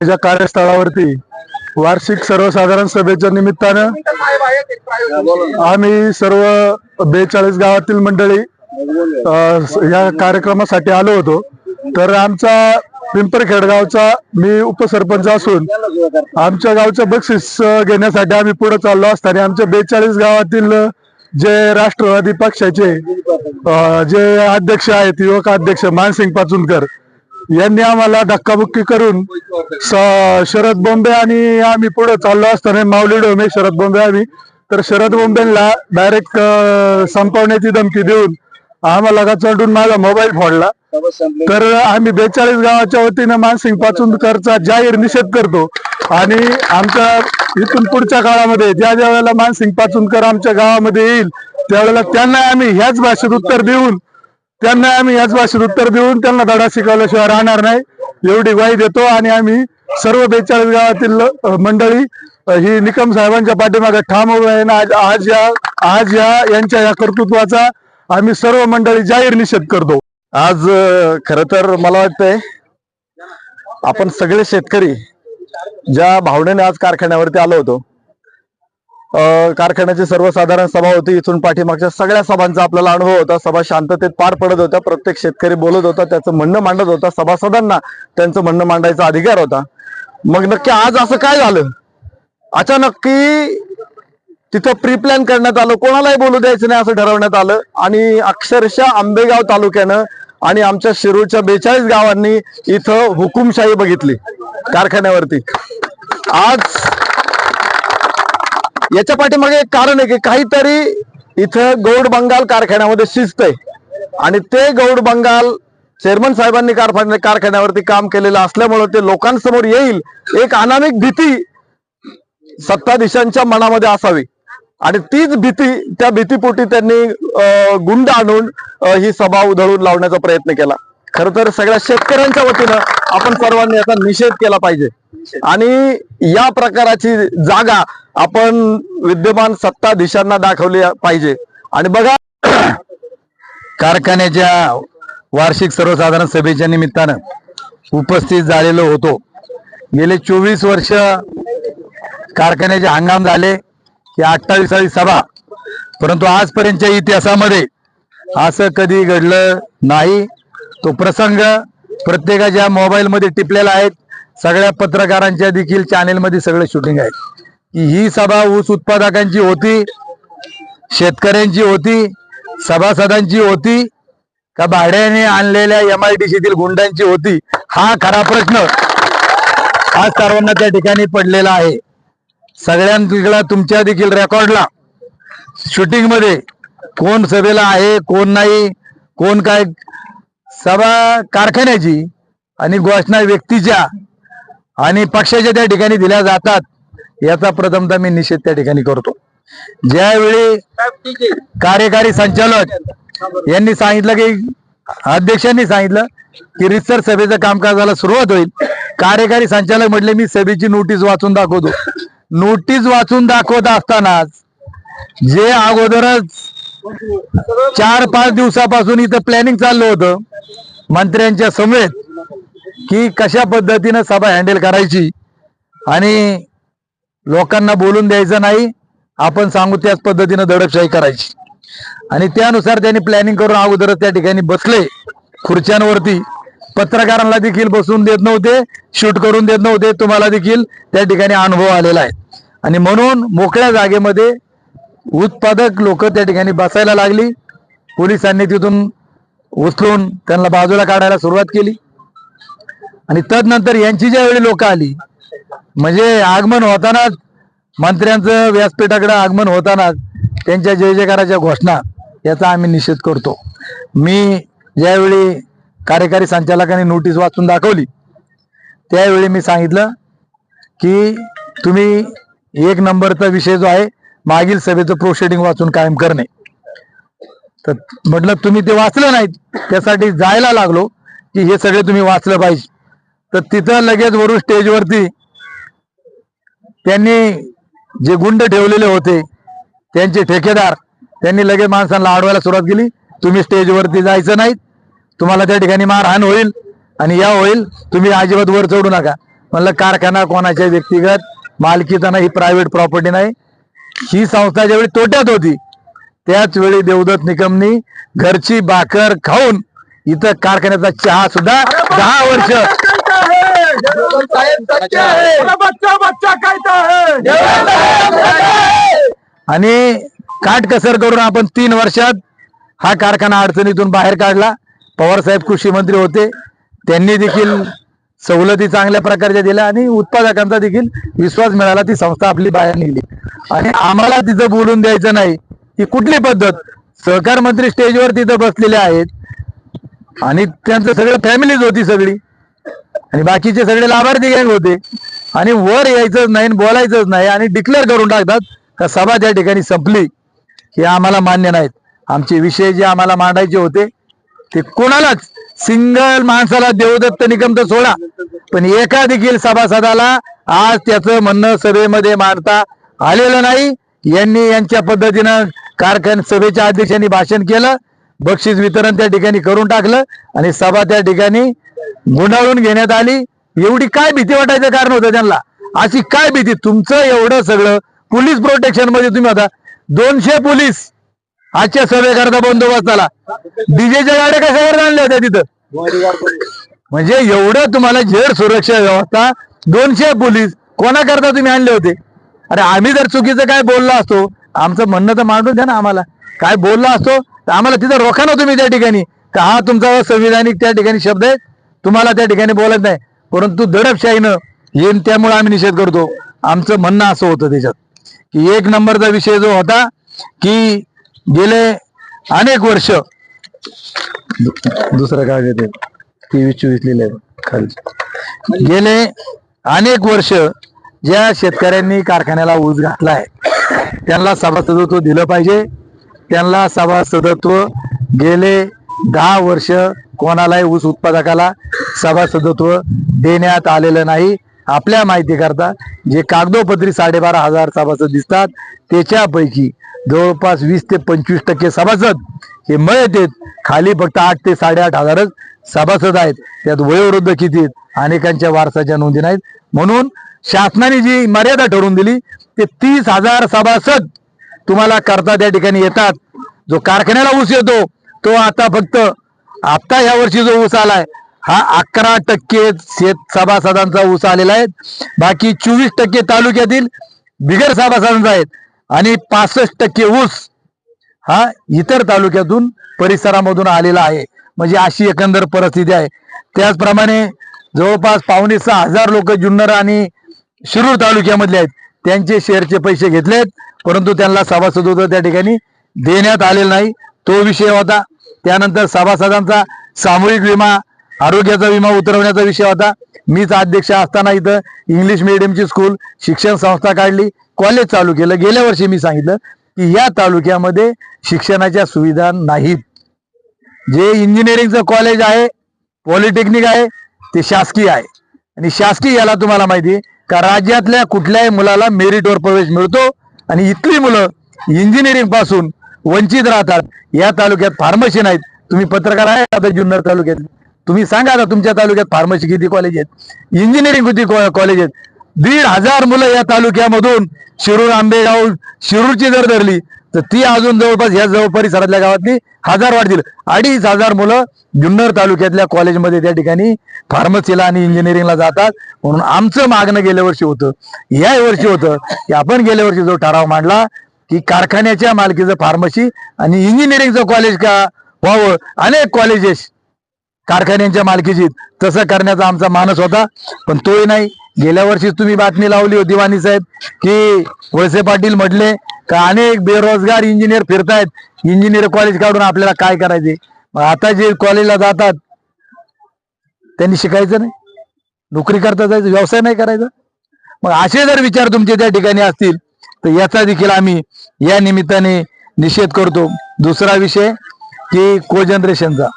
माझ्या कार्यस्थळावरती वार्षिक सर्वसाधारण सभेच्या निमित्तानं आम्ही सर्व बेचाळीस गावातील मंडळी या कार्यक्रमासाठी आलो होतो. तर आमचा पिंपरखेडगावचा मी उपसरपंच असून आमच्या गावचं बक्षीस घेण्यासाठी आम्ही पुढे चाललो असताना आमच्या बेचाळीस गावातील जे राष्ट्रवादी पक्षाचे जे अध्यक्ष आहेत युवक अध्यक्ष मानसिंग पाचुनकर यांनी आम्हाला धक्काबुक्की करून शरद बोंबे आणि आम्ही पुढे चाललो असताना माऊली डोमे शरद बोंबे आम्ही. तर शरद बोंबेला डायरेक्ट संपवण्याची धमकी देऊन आम्हाला का चढून माझा मोबाईल फोडला. तर आम्ही बेचाळीस गावाच्या वतीनं मानसिंग पाचुंदकरचा जाहीर निषेध करतो. आणि आमच्या इथून पुढच्या काळामध्ये ज्या ज्या वेळेला मानसिंग पाचुंदकर आमच्या गावामध्ये येईल त्यावेळेला त्यांना आम्ही ह्याच भाषेत उत्तर देऊन त्यांना आम्ही याच भाषेत उत्तर देऊन त्यांना धडा शिकवल्याशिवाय राहणार नाही. एवढी ग्वाही देतो आणि आम्ही सर्व बेचाळीस गावातील मंडळी ही निकम साहेबांच्या पाठीमागे ठाम उभे आहे आज आज या आज या यांच्या या कर्तृत्वाचा आम्ही सर्व मंडळी जाहीर निषेध करतो. आज खर तर मला वाटतंय आपण सगळे शेतकरी ज्या भावनेने आज कारखान्यावरती आलो होतो कारखान्याची सर्वसाधारण सभा होती. इथून पाठीमागच्या सगळ्या सभांचा आपल्याला अनुभव होता. सभा शांततेत पार पडत होत्या. प्रत्येक शेतकरी बोलत होता. त्याचं म्हणणं मांडत होता. सभासदांना त्यांचं म्हणणं मांडायचा अधिकार होता. मग नक्की आज असं काय झालं? अचानक की तिथं प्री प्लॅन करण्यात आलं. कोणालाही बोलू द्यायचं नाही असं ठरवण्यात आलं. आणि अक्षरशः आंबेगाव तालुक्यानं आणि आमच्या शिरूरच्या बेचाळीस गावांनी इथं हुकुमशाही बघितली कारखान्यावरती. आज याच्या पाठीमागे एक कारण आहे की काहीतरी इथं गौड बंगाल कारखान्यामध्ये शिस्त आहे आणि ते गौड बंगाल चेअरमन साहेबांनी कारखान्या कारखान्यावरती काम केलेलं असल्यामुळे ते लोकांसमोर येईल एक अनामिक भीती सत्ताधीशांच्या मनामध्ये असावी. आणि तीच भीती त्या भीतीपोटी त्यांनी गुंड आणून ही सभा उधळून लावण्याचा प्रयत्न केला. खर तर सगळ्या शेतकऱ्यांच्या वतीनं आपण सर्वांनी याचा निषेध केला पाहिजे. आणि या प्रकाराची जागा आपण विद्यमान सत्ताधीशांना दाखवली पाहिजे. आणि बघा कारखान्याच्या वार्षिक सर्वसाधारण सभेच्या निमित्तानं उपस्थित झालेलो होतो. गेले चोवीस वर्ष कारखान्याचे हंगाम झाले. की अठ्ठावीसावी सभा. परंतु आजपर्यंतच्या इतिहासामध्ये असं कधी घडलं नाही. तो प्रसंग प्रत्येकाच्या मोबाईलमध्ये टिपलेला आहे. सगळ्या पत्रकारांच्या देखील चॅनेलमध्ये सगळे शूटिंग आहे की ही सभा ऊस उत्पादकांची होती शेतकऱ्यांची होती सभासदांची होती का भाड्याने आणलेल्या एम आय डी सीतील गुंडांची होती हा खरा प्रश्न आज सर्वांना त्या ठिकाणी पडलेला आहे. सगळ्यांकडे तुमच्या देखील रेकॉर्डला शूटिंगमध्ये कोण सभेला आहे कोण नाही कोण काय सभा कारखान्याची आणि घोषणा व्यक्तीच्या आणि पक्षाच्या त्या ठिकाणी दिल्या जातात याचा प्रथमतः मी निषेध त्या ठिकाणी करतो. ज्यावेळी कार्यकारी संचालक यांनी सांगितलं की अध्यक्षांनी सांगितलं की रितसर सभेचं कामकाजाला सुरुवात होईल. कार्यकारी संचालक म्हटले मी सभेची नोटीस वाचून दाखवतो. नोटीस वाचून दाखवत असतानाच जे अगोदरच चार पाच दिवसापासून इथं प्लॅनिंग चाललं होतं मंत्र्यांच्या समेत की कशा पद्धतीनं सभा हँडल करायची आणि लोकांना बोलून द्यायचं नाही आपण सांगू त्याच पद्धतीनं दडपशाही करायची. आणि त्यानुसार त्यांनी प्लॅनिंग करून अगोदरच त्या ठिकाणी बसले खुर्च्यांवरती. पत्रकारांना देखील बसून देत नव्हते शूट करून देत नव्हते तुम्हाला देखील त्या ठिकाणी अनुभव आलेला आहे. आणि म्हणून मोकळ्या जागेमध्ये उत्पादक लोक त्या ठिकाणी बसायला लागली. पोलिसांनी तिथून उचलून त्यांना बाजूला काढायला सुरुवात केली. आणि तदनंतर यांची ज्यावेळी लोक आली म्हणजे आगमन होतानाच मंत्र्यांचं व्यासपीठाकडे आगमन होतानाच त्यांच्या जय जयकाराच्या घोषणा याचा आम्ही निषेध करतो. मी ज्यावेळी कार्यकारी संचालकांनी नोटीस वाचून दाखवली त्यावेळी मी सांगितलं की तुम्ही एक नंबरचा विषय जो आहे मागील सभेचं प्रोसिडिंग वाचून कायम करणे. तर म्हटलं तुम्ही ते वाचलं नाहीत त्यासाठी जायला लागलो की हे सगळे तुम्ही वाचलं पाहिजे. तर तिथं लगेच वरून स्टेजवरती त्यांनी जे गुंड ठेवलेले होते त्यांचे ठेकेदार त्यांनी लगेच माणसांना अडवायला सुरुवात केली. तुम्ही स्टेजवरती जायचं नाहीत. तुम्हाला त्या ठिकाणी मारहाण होईल आणि या होईल. तुम्ही अजिबात वर चढू नका. म्हणलं कारखाना कोणाच्या व्यक्तिगत मालकीचा ही प्रायव्हेट प्रॉपर्टी नाही. ही संस्था ज्यावेळी तोट्यात होती त्याच वेळी देवदत्त निकमनी घरची बाकर खाऊन इथं कारखान्याचा चहा सुद्धा दहा वर्ष आणि काटकसर करून आपण तीन वर्षात हा कारखाना अडचणीतून बाहेर काढला. पवार साहेब कृषी मंत्री होते. त्यांनी देखील सवलती चांगल्या प्रकारच्या दिल्या आणि उत्पादकांचा देखील विश्वास मिळाला. ती संस्था आपली बाहेर निघली. आणि आम्हाला तिथं बोलून द्यायचं नाही. ही कुठली पद्धत? सहकार मंत्री स्टेजवर तिथं बसलेले आहेत. आणि त्यांचं सगळं फॅमिलीच होती सगळी. आणि बाकीचे सगळे लाभार्थी गँग होते. आणि वर यायचंच नाही आणि बोलायचंच नाही आणि डिक्लेअर करून टाकतात का सभा त्या ठिकाणी संपली. हे आम्हाला मान्य नाहीत. आमचे विषय जे आम्हाला मांडायचे होते ते कोणालाच सिंगल माणसाला देवदत्त निकम तर सोडा. पण एका देखील सभासदाला आज त्याचं म्हणणं सभेमध्ये मांडता आलेलं नाही. यांनी यांच्या पद्धतीनं कारखान सभेच्या अध्यक्षांनी भाषण केलं. बक्षीस वितरण त्या ठिकाणी करून टाकलं. आणि सभा त्या ठिकाणी गुंडाळून घेण्यात आली. एवढी काय भीती वाटायचं कारण होतं त्यांना? अशी काय भीती? तुमचं एवढं सगळं पोलीस प्रोटेक्शनमध्ये तुम्ही आता दोनशे पोलीस आजच्या सभेकरता बंदोबस्ताला डीजेच्या गाड्या कशावर आणल्या होत्या तिथं? म्हणजे एवढं तुम्हाला झेड सुरक्षा व्यवस्था दोनशे पोलीस कोणाकरता तुम्ही आणले होते? अरे आम्ही जर चुकीचं काय बोललो असतो आमचं म्हणणं तर मांडून द्या ना आम्हाला. काय बोललो असतो तर आम्हाला तिथं रोखा ना तुम्ही त्या ठिकाणी. का हा तुमचा संविधानिक त्या ठिकाणी शब्द आहे? तुम्हाला त्या ठिकाणी बोलत नाही. परंतु दडपशाहीनं येईन त्यामुळे आम्ही निषेध करतो. आमचं म्हणणं असं होतं त्याच्यात. की एक नंबरचा विषय जो होता की गेले अनेक वर्ष दुसरं काय घेते तेवीस चोवीस लिहिले खाली गेले अनेक वर्ष ज्या शेतकऱ्यांनी कारखान्याला ऊस घातलाय त्यांना सभासदत्व दिलं पाहिजे. त्यांना सभासदत्व गेले दहा वर्ष कोणालाही ऊस उत्पादकाला सभासदत्व देण्यात आलेलं नाही. आपल्या माहिती करता जे कागदोपत्री साडेबारा हजार सभासद दिसतात त्याच्यापैकी जवळपास वीस ते पंचवीस टक्के सभासद हे मयत आहेत. खाली फक्त आठ ते साडेआठ हजारच सभासद आहेत. त्यात वयोवृद्ध किती आहेत? अनेकांच्या वारसाच्या नोंदी नाहीत. म्हणून शासनाने जी मर्यादा ठरवून दिली ते तीस हजार सभासद तुम्हाला करता त्या ठिकाणी येतात. जो कारखान्याला ऊस येतो तो आता फक्त आता या वर्षी जो ऊस आलाय हा अकरा टक्के शेत सभासदांचा ऊस आलेला आहे. बाकी चोवीस टक्के तालुक्यातील बिगर सभासदांचा आहेत आणि पासष्ट टक्के ऊस हा इतर तालुक्यातून परिसरामधून आलेला आहे. म्हणजे अशी एकंदर परिस्थिती आहे. त्याचप्रमाणे जवळपास पावणे सहा हजार लोक जुन्नर आणि शिरूर तालुक्यामधले आहेत. त्यांचे शेअरचे पैसे घेतलेत परंतु त्यांना सभासद होतं त्या ठिकाणी देण्यात आलेलं नाही. तो विषय होता. त्यानंतर सभासदांचा सामूहिक विमा आरोग्याचा विमा उतरवण्याचा विषय होता. मीच अध्यक्ष असताना इथं इंग्लिश मिडियमची स्कूल शिक्षण संस्था काढली कॉलेज चालू केलं. गेल्या वर्षी मी सांगितलं की या तालुक्यामध्ये शिक्षणाच्या सुविधा नाहीत. जे इंजिनिअरिंगचं कॉलेज आहे पॉलिटेक्निक आहे ते शासकीय आहे. आणि शासकीय याला तुम्हाला माहिती आहे का राज्यातल्या कुठल्याही मुलाला मेरिटवर प्रवेश मिळतो आणि इथली मुलं इंजिनिअरिंगपासून वंचित राहतात. या तालुक्यात फार्मसी नाहीत. तुम्ही पत्रकार आहे आता जुन्नर तालुक्यात. तुम्ही सांगा आता तुमच्या तालुक्यात फार्मसी किती कॉलेज आहेत? इंजिनिअरिंग किती कॉलेज आहेत? दीड हजार मुलं या तालुक्यामधून शिरूर आंबेगाव शिरूरची जर धरली. तर ती अजून जवळपास या जवळ परिसरातल्या गावातली हजार वाढतील. अडीच हजार मुलं जुन्नर तालुक्यातल्या कॉलेजमध्ये त्या ठिकाणी फार्मसीला आणि इंजिनिअरिंगला जातात. म्हणून आमचं मागणं गेल्या वर्षी होतं. या वर्षी होतं. की आपण गेल्या वर्षी जो ठराव मांडला की कारखान्याच्या मालकीचं फार्मसी आणि इंजिनिअरिंगचं कॉलेज का? व्हावं अनेक कॉलेजेस कारखान्यांच्या मालकीची तसं करण्याचा आमचा मानस होता पण तोही नाही. गेल्या वर्षी तुम्ही बातमी लावली होती वाणी साहेब की वळसे पाटील म्हटले का अनेक बेरोजगार इंजिनियर फिरतायत. इंजिनियर कॉलेज काढून आपल्याला काय करायचे? आता जे कॉलेजला जातात त्यांनी शिकायचं नाही. नोकरी करता जायचं व्यवसाय नाही करायचा. मग असे जर विचार तुमचे त्या ठिकाणी असतील तर याचा देखील आम्ही या निमित्ताने निषेध करतो. दुसरा विषय की कोजनरेशनचा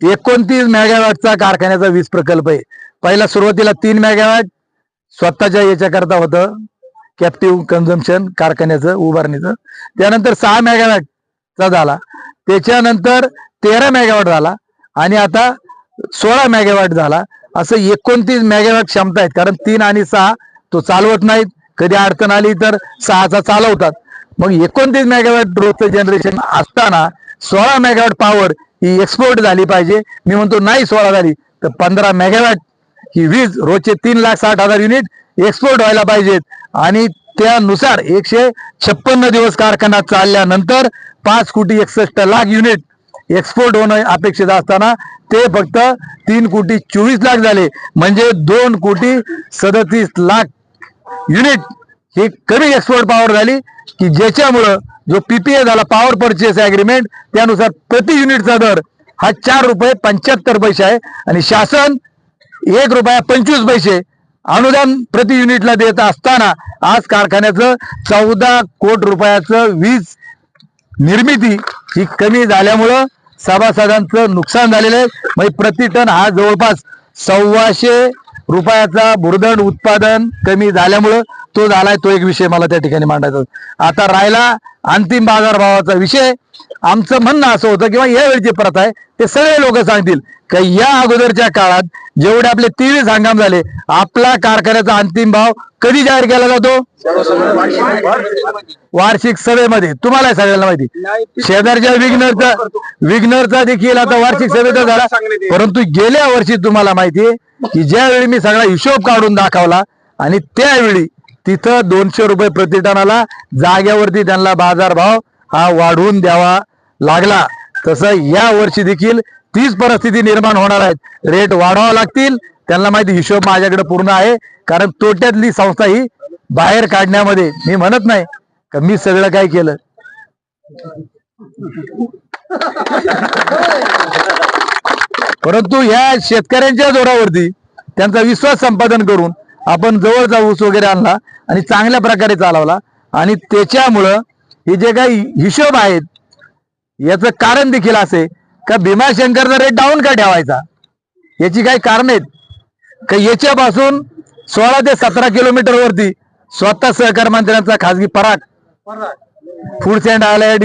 एकोणतीस मेगावॅटचा कारखान्याचा वीज प्रकल्प आहे. पहिला सुरुवातीला तीन मेगावॅट स्वतःच्या याच्याकरता होतं. कॅप्टिव्ह कन्झम्पन कारखान्याचं उभारणीचं. त्यानंतर सहा मेगावॅटचा झाला. त्याच्यानंतर तेरा मेगावॅट झाला आणि आता सोळा मेगावॅट झाला. असं एकोणतीस मेगावॅट क्षमता आहेत. कारण तीन आणि सहा तो चालवत नाहीत. कधी अडचण आली तर सहाचा चालवतात. मग एकोणतीस मेगावॅट रोजचं जनरेशन असताना सोळा मेगावॅट पॉवर ही एक्सपोर्ट झाली पाहिजे. मी म्हणतो नाही सोळा झाली तर पंधरा मेगावॅट ही वीज रोजचे तीन लाख साठ हजार युनिट एक्सपोर्ट व्हायला पाहिजेत. आणि त्यानुसार एकशे छप्पन्न दिवस कारखाना चालल्यानंतर पाच कोटी एकसष्ट लाख युनिट एक्सपोर्ट होणं अपेक्षित असताना ते फक्त तीन कोटी चोवीस लाख झाले. म्हणजे दोन कोटी सदतीस लाख युनिट ही कमी एक्सपोर्ट पॉवर झाली की ज्याच्यामुळं जो पीपीए झाला पॉवर परचेस अग्रीमेंट त्यानुसार प्रति युनिटचा दर हा चार रुपये पंच्याहत्तर पैसे आहे. आणि शासन एक रुपया पंचवीस पैसे अनुदान प्रति युनिटला देत असताना आज कारखान्याचं चौदा कोटी रुपयाचं वीज निर्मिती ही कमी झाल्यामुळं सभासदांचं नुकसान झालेलं आहे. म्हणजे प्रति टन हा जवळपास सव्वाशे रुपयाचा भुर्दंड उत्पादन कमी झाल्यामुळं तो झालाय तो एक विषय मला त्या ठिकाणी मांडायचा आता राहिला अंतिम बाजारभावाचा विषय. आमचं म्हणणं असं होतं किंवा यावेळची प्रथा आहे ते सगळे लोक सांगतील. का या अगोदरच्या काळात जेवढे आपले तेवीस हंगाम झाले आपला कारखान्याचा अंतिम भाव कधी जाहीर केला जातो? वार्षिक सभेमध्ये. तुम्हाला सगळ्यांना माहिती. शेजारच्या विग्नरचा विग्नरचा देखील आता वार्षिक सभेचा झाला. परंतु गेल्या वर्षी तुम्हाला माहितीये की ज्यावेळी मी सगळा हिशोब काढून दाखवला आणि त्यावेळी तिथं दोनशे रुपये प्रति टनाला जाग्यावरती त्यांना बाजारभाव हा वाढवून द्यावा लागला. तसं या वर्षी देखील तीच परिस्थिती निर्माण होणार आहेत. रेट वाढवावं लागतील. त्यांना माहिती हिशोब माझ्याकडे पूर्ण आहे. कारण तोट्यातली संस्था ही बाहेर काढण्यामध्ये मी म्हणत नाही का मी सगळं काय केलं. परंतु ह्या शेतकऱ्यांच्या जोरावरती त्यांचा विश्वास संपादन करून आपण जवळचा ऊस वगैरे आणला आणि चांगल्या प्रकारे चालवला. आणि त्याच्यामुळं हे जे काही हिशोब आहेत याचं कारण देखील असे का भीमाशंकरचा रेट डाऊन का ठेवायचा? याची काही कारण आहेत. का याच्यापासून सोळा ते सतरा किलोमीटर वरती स्वतः सहकार मंत्र्यांचा खासगी पराग. फूड सँड आलाय